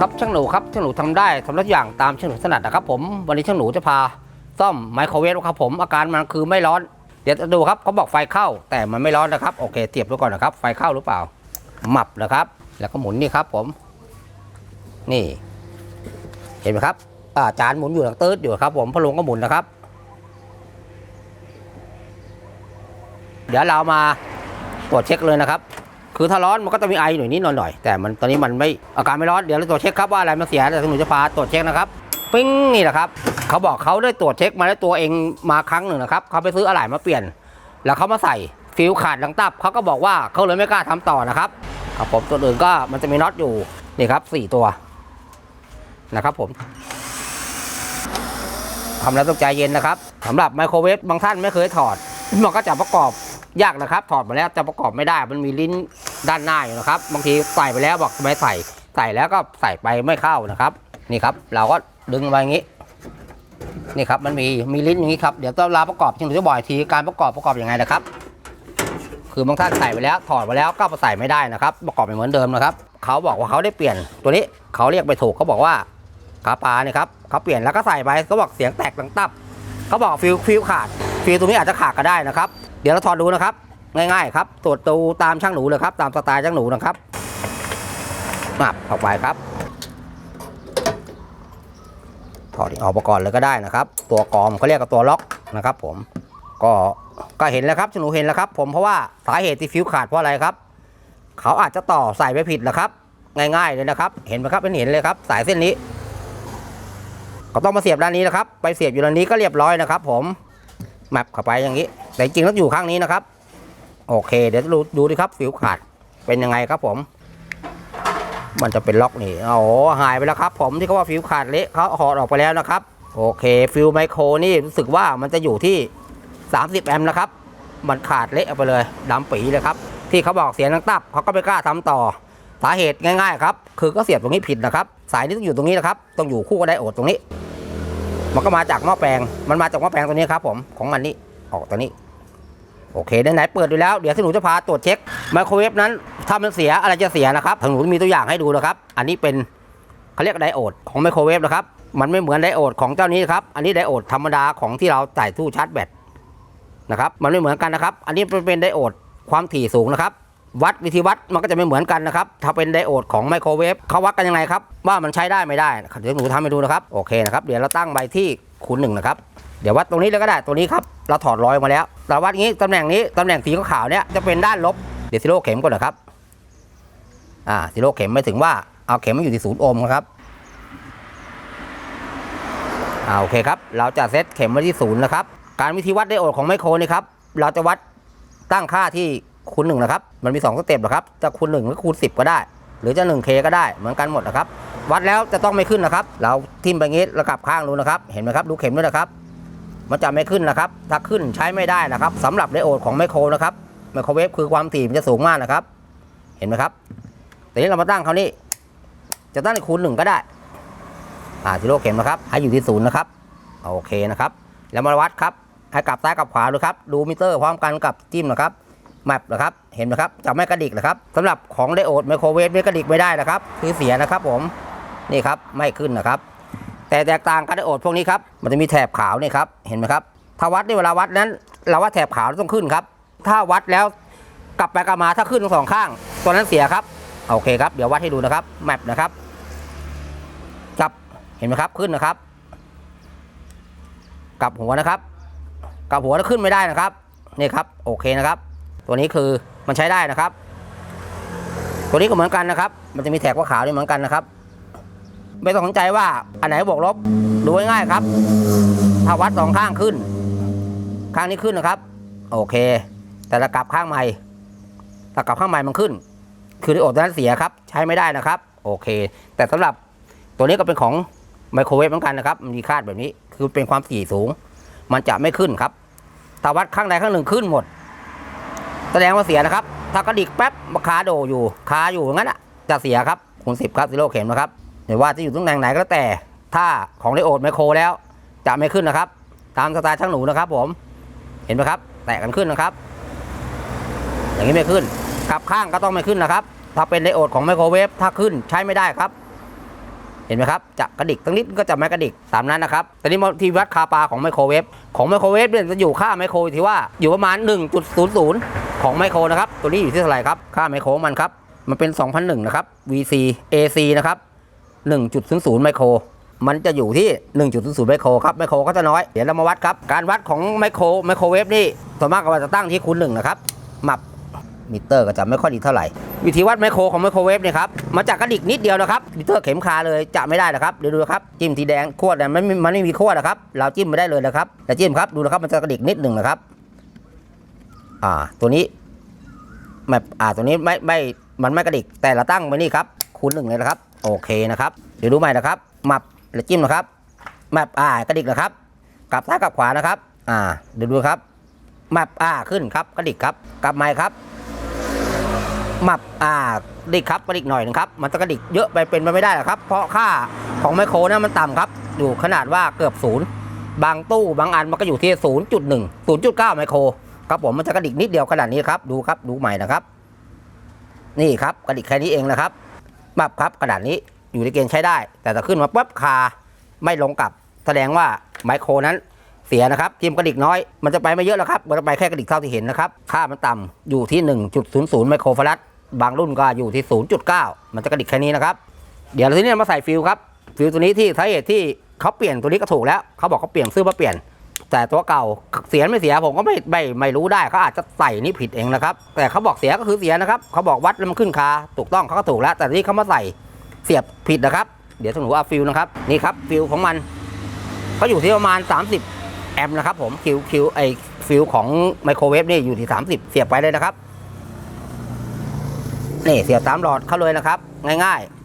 ครับช่างหนูครับช่างหนูทำได้ทำทุกอย่างตามช่างหนูถนัดนะครับผมวันนี้ช่างหนูจะพาซ่อมไมโครเวฟครับผมอาการมันคือไม่ร้อน เดี๋ยวจะดูครับเขาบอกไฟเข้า แต่มันไม่ร้อนนะครับโอเคเทียบดูก่อนนะครับ ไฟเข้าหรือเปล่าหมับนะครับ แล้วก็หมุนนี่ครับผม นี่ เห็นไหมครับอาจานหมุนอยู่หลังตืดอยู่ครับ ผมพัดลมก็หมุนนะครับ เดี๋ยวเรามาตรวจเช็คเลยนะครับ คือถ้าร้อนมันก็จะมีไอหน่อยนิดหน่อยแต่มันตอนนี้มันไม่อาการไม่ร้อนเดี๋ยวเราตรวจเช็คครับว่าอะไรมันเสียแต่หนูจะพาตรวจเช็คนะครับปิ้งนี่แหละครับเขาบอกเขาได้ตรวจเช็คมาแล้วตัวเองมาครั้งหนึ่งนะครับเขาไปซื้ออะไหล่มาเปลี่ยน แล้วเขามาใส่ฟิวขาดหลังตับเขาก็บอกว่าเขาเลยไม่กล้าทำต่อนะครับครับผมตัวอื่นก็มันจะมีน็อตอยู่นี่ครับสี่ตัวนะครับผมทำแล้วต้องใจเย็นนะครับสำหรับไมโครเวฟบางท่านไม่เคยถอดมันก็จะประกอบ ยากนะครับ ถอดมาแล้วจะประกอบไม่ได้ มันมีลิ้นด้านหน้าอยู่นะครับ บางทีใส่ไปแล้วบอกไม่ใส่ ใส่แล้วก็ใส่ไปไม่เข้านะครับ นี่ครับ เราก็ดึงมาอย่างนี้ นี่ครับ มันมี มีลิ้นอย่างนี้ครับ เดี๋ยวต้องลาประกอบจริงๆจะบอกอีกที การประกอบประกอบยังไงนะครับ คือบางท่านใส่ไปแล้ว ถอดไปแล้วก็ใส่ไม่ได้นะครับ ประกอบไม่เหมือนเดิมนะครับ เขาบอกว่าเขาได้เปลี่ยน ตัวนี้เขาเรียกไปถูกเขาบอกว่าขาปลาเนี่ยครับเขาเปลี่ยนแล้วก็ใส่ไปเขาบอกเสียงแตกดังตับเขาบอกฟิวฟิวขาดฟิวตรงนี้อาจจะขาดก็ได้นะครับ ดี๋ยวเราถอดดูนะครับ ง่ายๆครับตรวจดูตามช่างหนูเลยครับ ตามสไตล์ช่างหนูนะครับมาออกไปครับ ถอดออกมาก่อนเลยก็ได้นะครับ ตัวกรอมเขาเรียกกับตัวล็อกนะครับ ผม ก็ก็เห็นแล้วครับช่างหนูเห็นแล้วครับ ผมเพราะว่าสาเหตุที่ฟิวขาดเพราะอะไรครับ เขาอาจจะต่อใส่ไปผิดนะครับ ง่ายๆเลยนะครับ เห็นไหมครับเป็นเห็นเลยครับ สายเส้นนี้ก็ต้องมาเสียบด้านนี้นะครับ ไปเสียบอยู่ด้านนี้ก็เรียบร้อยนะครับ ผมแมปเข้าไปอย่างนี้ แต่จริงๆแล้วอยู่ข้างนี้นะครับ โอเค เดี๋ยวดูดูดิครับฟิวขาดเป็นยังไงครับผม มันจะเป็นล็อกนี่โอ้โหหายไปแล้วครับ ผมที่เขาว่าฟิวขาดเละเขาหอดออกไปแล้วนะครับ โอเค ฟิวไมโครนี่รู้สึกว่ามันจะอยู่ที่ 30 แอมป์นะครับ มันขาดเละไปเลยดำปีเลยครับ ที่เขาบอกเสียงนังตับเขาก็ไม่กล้าทำต่อสาเหตุง่ายๆครับ คือก็เสียบตรงนี้ผิดนะครับ สายนี้ต้องอยู่ตรงนี้นะครับต้องอยู่คู่กับไดโอดตรงนี้ มันก็มาจากหม้อแปลง มันมาจากหม้อแปลงตัวนี้ครับ ผมของมันนี่ออกตัวนี้ โอเคไหนๆเปิดดูแล้ว เดี๋ยวที่หนูจะพาตรวจเช็คไมโครเวฟนั้นถ้ามันเสียอะไรจะเสียนะครับทางหนูมีตัวอย่างให้ดูนะครับ อันนี้เป็นเขาเรียกไดโอดของไมโครเวฟนะครับ มันไม่เหมือนไดโอดของเจ้านี้ครับ อันนี้ไดโอดธรรมดาของที่เราใส่ตู้ชาร์จแบตนะครับ มันไม่เหมือนกันนะครับ อันนี้เป็นไดโอดความถี่สูงนะครับ วัดวิธีวัดมันก็จะไม่เหมือนกันนะครับ ถ้าเป็นไดโอดของไมโครเวฟเขาวัดกันยังไงครับ ว่ามันใช้ได้ไม่ได้ เดี๋ยวหนูทำให้ดูนะครับ โอเคนะครับ เดี๋ยวเราตั้งใบที่คูณหนึ่งนะครับ เดี๋ยววัดตรงนี้เลยก็ได้ ตัวนี้ครับ เราถอดรอยมาแล้ว เราวัดงี้ตำแหน่งนี้ตำแหน่งสีขาวเนี่ยจะเป็นด้านลบเดี๋ยวซิโร่เข็มก่อนนะครับอ่าซิโร่เข็มไม่ถึงว่าเอาเข็มมาอยู่ที่ศูนย์โอห์มครับอ่าโอเคครับ เราจะเซตเข็มไว้ที่ศูนย์นะครับ การวิธีวัดไดโอดของไมโครนี่ครับเราจะวัดตั้งค่าที่คูณหนึ่งนะครับ มันมี2สเต็ปนะครับจะคูณ1หรือคูณ10ก็ได้ หรือจะ 1K ก็ได้เหมือนกันหมดนะครับ วัดแล้วจะต้องไม่ขึ้นนะครับ เราทิ่มไปงี้แล้วกลับข้างดูนะครับ เห็นไหมครับดูเข็มด้วยนะครับ มันจะไม่ขึ้นนะครับ ถ้าขึ้นใช้ไม่ได้นะครับสำหรับไดโอดของไมโครนะครับไมโครเวฟคือความถี่มันจะสูงมากนะครับ เห็นไหมครับแต่นี้เรามาตั้งเขานี่จะตั้งในคูณหนึ่งก็ได้อ่าที่โลเข็มนะครับ ให้อยู่ที่ศูนย์นะครับโอเคนะครับ แล้วมาวัดครับให้กลับซ้ายกลับขวาดูครับดูมิเตอร์พร้อมกันกับจิ้มนะครับแมปนะครับ เห็นไหมครับจะไม่กระดิกนะครับสำหรับของไดโอดไมโครเวฟนี่กระดิกไม่ได้นะครับ คือเสียนะครับผมนี่ครับไม่ขึ้นนะครับ แต่แตกต่างกันไดโอดพวกนี้ครับมันจะมีแถบขาวนี่ครับเห็นไหมครับถ้าวัดในเวลาวัดนั้น เราวัดแถบขาวต้องขึ้นครับ ถ้าวัดแล้วกลับไปกลับมาถ้าขึ้นทั้งสองข้างตัวนั้นเสียครับโอเคครับเดี๋ยววัดให้ดูนะครับแมปนะครับจับเห็นไหมครับขึ้นนะครับกลับหัวนะครับกลับหัวแล้วขึ้นไม่ได้นะครับนี่ครับโอเคนะครับ ตัวนี้คือมันใช้ได้นะครับ ตัวนี้ก็เหมือนกันนะครับ มันจะมีแถบขาวนี่เหมือนกันนะครับ ไม่ต้องสนใจว่าอันไหนบวกลบดูง่ายๆครับถ้าวัดสองข้างขึ้น ข้างนี้ขึ้นนะครับ โอเค แต่ถ้ากลับข้างใหม่ถ้ากลับข้างใหม่มันขึ้น คือไดโอดนั้นเสียครับ ใช้ไม่ได้นะครับ โอเค แต่สำหรับตัวนี้ก็เป็นของไมโครเวฟเหมือนกันนะครับมีคาดแบบนี้คือเป็นความถี่สูง มันจะไม่ขึ้นครับถ้าวัดข้างใดข้างหนึ่งขึ้นหมด แสดงว่าเสียนะครับ ถ้ากระดิกแป๊บมาคาโดอยู่คาอยู่งั้นอะจะเสียครับคูณสิบครับซิโร่เข็มนะครับ ไม่ว่าจะอยู่ตำแหน่งไหนก็แล้วแต่ ถ้าของไดโอดไมโครแล้วจะไม่ขึ้นนะครับ ตามสไตล์ช่างหนูนะครับผม เห็นไหมครับ แตะกันขึ้นนะครับ อย่างนี้ไม่ขึ้นกลับข้างก็ต้องไม่ขึ้นนะครับ ถ้าเป็นไดโอดของไมโครเวฟถ้าขึ้นใช้ไม่ได้ครับ เห็นไหมครับ จะกระดิกตั้งนิดก็จะไม่กระดิกตามนั้นนะครับแต่นี่ที่วัดคาปาของไมโครเวฟของไมโครเวฟเนี่ยจะอยู่ค่าไมโครที่ว่าอยู่ประมาณ 1.00 ของไมโครนะครับ ตัวนี้อยู่ที่เท่าไหร่ครับ ค่าไมโครมันครับ มันเป็น 2001 นะครับ VC AC นะครับ 1.00ไมโคร มันจะอยู่ที่ 1.00ไมโครครับไมโครก็จะน้อย เดี๋ยวเรามาวัดครับ การวัดของไมโครไมโครเวฟนี่ส่วนมากก็จะตั้งที่คูณหนึ่งนะครับมับมิเตอร์ก็จะไม่ค่อยดีเท่าไหร่ วิธีวัดไมโครของไมโครเวฟเนี่ยครับมันจะกกระดิกนิดเดียวนะครับมิเตอร์เข็มคาเลยจะไม่ได้นะครับเดี๋ยวดูครับจิ้มทีแดงขวดเนี่ยมันม่มันไม่มีขวดนะครับเราจิ้มไม่ได้เลยนะครับแต่จิ้มครับดูนะครับมันจะกระดิกนิดหนึ่งนะครับอ่าตัวนี้ไม่อ่าตัวนี้ไม่ไม่มันไม่กระดิกแต่เราตั้งไว้นี่ครับคูณหนึ่งเลยนะครับ โอเคนะครับ เดี๋ยวดูใหม่นะครับมับแล้วจิ้มนะครับมับอ่ากระดิกนะครับ กลับซ้ายกลับขวานะครับ อ่า เดี๋ยวดูครับมับอ่าขึ้นครับกระดิกครับ กลับใหม่ครับมับอ่ากระดิกครับกระดิกหน่อยหนึงครับ มันจะกระดิกเยอะไปเป็นไปไม่ได้หรอกครับ เพราะค่าของไมโครนะมันต่ำครับ อยู่ขนาดว่าเกือบศูนย์บางตู้บางอันมันก็อยู่ที่ 0.1 0.9 ไมโครครับผมมันจะกระดิกนิดเดียวขนาดนี้ครับ ดูครับดูใหม่นะครับ นี่ครับกระดิกแค่นี้เองนะครับ มับครับขนาดนี้อยู่ในเกณฑ์ใช้ได้ แต่ถ้าขึ้นมาปุ๊บคาไม่ลงกลับ แสดงว่าไมโครนั้นเสียนะครับทีมกระดิกน้อย มันจะไปไม่เยอะแล้วครับ มันจะไปแค่กระดิกเท่าที่เห็นนะครับ ค่ามันต่ำอยู่ที่ 1.00 ไมโครฟารัดบางรุ่นก็อยู่ที่ 0.9 มันจะกระดิกแค่นี้นะครับ เดี๋ยวทีนี้มาใส่ฟิลครับ ฟิลตัวนี้ที่สาเหตุที่เขาเปลี่ยนตัวนี้ก็ถูกแล้ว เขาบอกเขาเปลี่ยนซื้อมาเปลี่ยน แต่ตัวเก่าเสียไม่เสียผมก็ไม่ไม่ไม่รู้ได้เขาอาจจะใส่นี่ผิดเองนะครับ แต่เขาบอกเสียก็คือเสียนะครับเขาบอกวัดแล้วมันขึ้นคาถูกต้องเขาก็ถูกแล้ว แต่นี่เขามาใส่เสียบผิดนะครับ เดี๋ยวสนุเอาฟิลนะครับนี่ครับฟิลของมันก็อยู่ที่ประมาณ 30 แอมป์นะครับผมคิวคิวไอฟิลของไมโครเวฟนี่อยู่ที่ 30 เสียบไปเลยนะครับนี่เสียบตามหลอดเข้าเลยนะครับ ง่ายๆ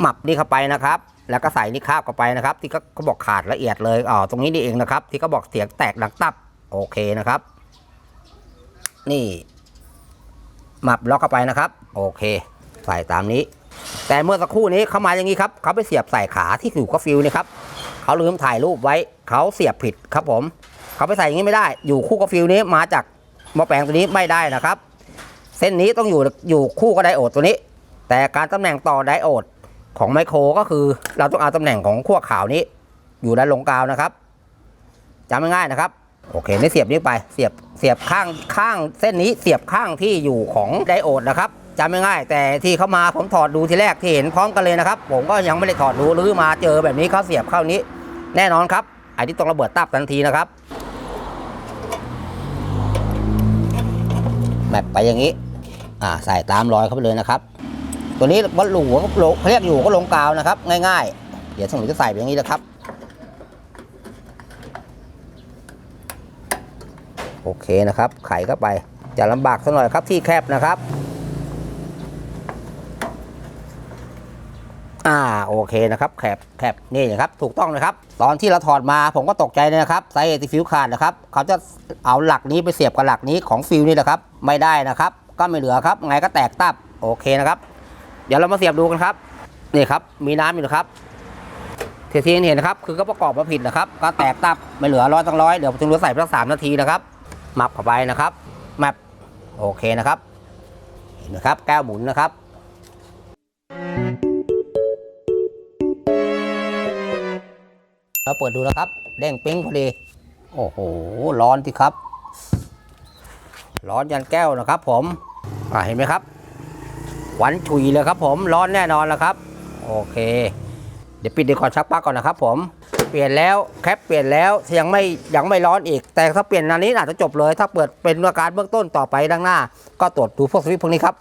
หมับนี่เข้าไปนะครับ แล้วก็ใส่นี่คาบเข้าไปนะครับ ที่เขาเขาบอกขาดละเอียดเลยอ๋อตรงนี้นี่เองนะครับ ที่เขาบอกเสียงแตกดังตับโอเคนะครับ นี่หมับล็อกเข้าไปนะครับ โอเค ใส่ตามนี้ แต่เมื่อสักครู่นี้เขามาอย่างนี้ครับเขาไปเสียบใส่ขาที่อยู่กับฟิวนี่ครับเขาลืมถ่ายรูปไว้เขาเสียบผิดครับผมเขาไปใส่อย่างนี้ไม่ได้ อยู่คู่กับฟิวนี้มาจากหม้อแปลงตัวนี้ไม่ได้นะครับ เส้นนี้ต้องอยู่อยู่คู่กับไดโอดตัวนี้ แต่การตำแหน่งต่อไดโอด ของไมโครก็คือเราต้องเอาตำแหน่งของขั้วขาวนี้ อยู่ด้านลงกาวนะครับจำง่ายๆนะครับ โอเคนี่เสียบนี้ไป เสียบเสียบข้างข้างเส้นนี้เสียบข้างที่อยู่ของไดโอดนะครับจำง่ายๆแต่ที่เขามาผมถอดดูทีแรกที่เห็นพร้อมกันเลยนะครับ ผมก็ยังไม่ได้ถอดดูหรือมาเจอแบบนี้เขาเสียบเข้านี้ แน่นอนครับไอ้ที่ต้องระเบิดตับทันทีนะครับแบบไปอย่างนี้ อ่าใส่ตามรอยเข้าไปเลยนะครับ ตัวนี้วัดหลูก็ลงเขาเรียกอยู่ก็ลงกาวนะครับ ง่ายๆ เดี๋ยวสมมติจะใส่ไปอย่างนี้นะครับ โอเคนะครับ ไขเข้าไปจะลำบากสักหน่อยครับที่แคบนะครับ อ่าโอเคนะครับแคบแคบนี่นะครับถูกต้องนะครับ ตอนที่เราถอดมาผมก็ตกใจเลยนะครับสาเหตุที่ฟิวขาดนะครับ เขาจะเอาหลักนี้ไปเสียบกับหลักนี้ของฟิวนี่แหละครับ ไม่ได้นะครับ ก็ไม่เหลือครับไงก็แตกตับโอเคนะครับ เดี๋ยวเรามาเสียบดูกันครับนี่ครับ มีน้ำอยู่นะครับเทียนเห็นนะครับ คือก็ประกอบมาผิดนะครับ ก็แตกตับไม่เหลือร้อยตั้งร้อยเดี๋ยวถึงเหลือใส่ไปสักสามนาทีนะครับมับเข้าไปนะครับแมปโอเคนะครับเห็นนะครับ แก้วหมุนนะครับเราเปิดดูนะครับเด้งปิ้งพอดีโอ้โหร้อนสิครับ ร้อนยันแก้วนะครับ ผมเห็นไหมครับ หวันฉุยเลยครับผมร้อนแน่นอนแล้วครับ โอเค เดี๋ยวปิดดีก่อนชักปลั๊กก่อนนะครับผมเปลี่ยนแล้วแคปเปลี่ยนแล้วยังไม่ยังไม่ร้อนอีก แต่ถ้าเปลี่ยนอันนี้อาจจะจบเลย ถ้าเปิดเป็นอาการเบื้องต้นต่อไปด้านหน้า ก็ตรวจดูพวกสวิตช์พวกนี้ครับ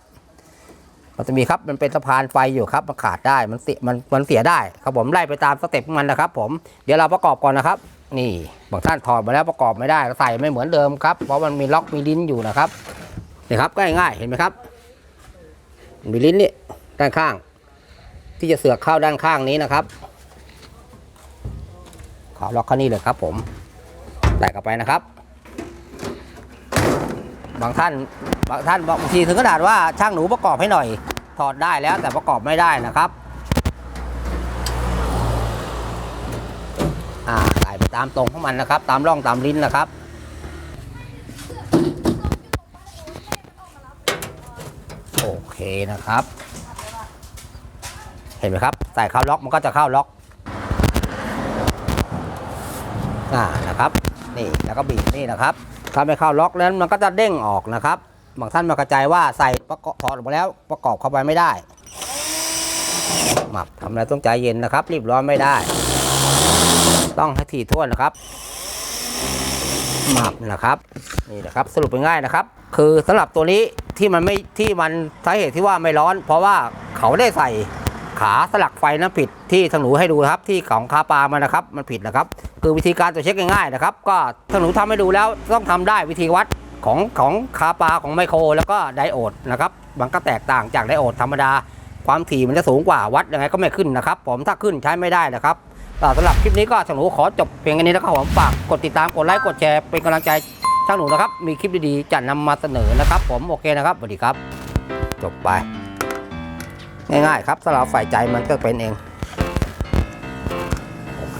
มันจะมีครับมันเป็นสะพานไฟอยู่ครับมันขาดได้มันเสียมันมันเสียได้ครับผมไล่ไปตามสเต็ปของมันนะครับ ผมเดี๋ยวเราประกอบก่อนนะครับ นี่บางท่านถอดมาแล้วประกอบไม่ได้ใส่ไม่เหมือนเดิมครับเพราะมันมีล็อกมีลิ้นอยู่นะครับนี่ครับก็ง่ายๆเห็นไหมครับ มีลิ้นนี่ด้านข้าง ที่จะเสือกเข้าด้านข้างนี้นะครับขอล็อกข้านี่เลยครับ ผมแตะเข้าไปนะครับ บางท่านบางท่านบอกบางทีถึงขนาดว่าช่างหนูประกอบให้หน่อย ถอดได้แล้วแต่ประกอบไม่ได้นะครับอ่าใส่ไปตามตรงของมันนะครับ ตามร่องตามลิ้นนะครับ โอ เคนะครับ เห็นไหมครับ ใส่เข้าล็อกมันก็จะเข้าล็อกอ่านะครับนี่แล้วก็บีบนี่นะครับถ้าไม่เข้าล็อกแล้วมันก็จะเด้งออกนะครับบางท่านมากระจายว่าใส่ประกอบถอดออกมาแล้วประกอบเข้าไปไม่ได้หมักทำอะไรต้องใจเย็นนะครับ รีบร้อนไม่ได้ ต้องให้ถี่ถ้วนนะครับ หมักนี่นะครับนี่นะครับสรุปง่ายๆนะครับ คือสำหรับตัวนี้ที่มันไม่ที่มันสาเหตุที่ว่าไม่ร้อน เพราะว่าเขาได้ใส่ขาสลักไฟนั้นผิดที่ทางหนูให้ดูครับ ที่ของคาปามันนะครับ มันผิดนะครับ คือวิธีการตรวจเช็คง่ายๆนะครับ ก็ทางหนูทำให้ดูแล้วต้องทำได้วิธีวัดของของคาปาของไมโคร แล้วก็ไดโอดนะครับมันก็แตกต่างจากไดโอดธรรมดาความถี่มันจะสูงกว่าวัดยังไงก็ไม่ขึ้นนะครับ ผมถ้าขึ้นใช้ไม่ได้นะครับ สำหรับคลิปนี้ก็ช่างหนูขอจบเพียงแค่นี้นะครับผมฝากกดติดตามกดไลค์กดแชร์เป็นกำลังใจช่างหนูนะครับ มีคลิปดีๆจะนำมาเสนอนะครับ ผมโอเคนะครับสวัสดีครับ จบไป ง่ายๆ ครับสำหรับฝ่ายใจมันก็เป็นเองโอเค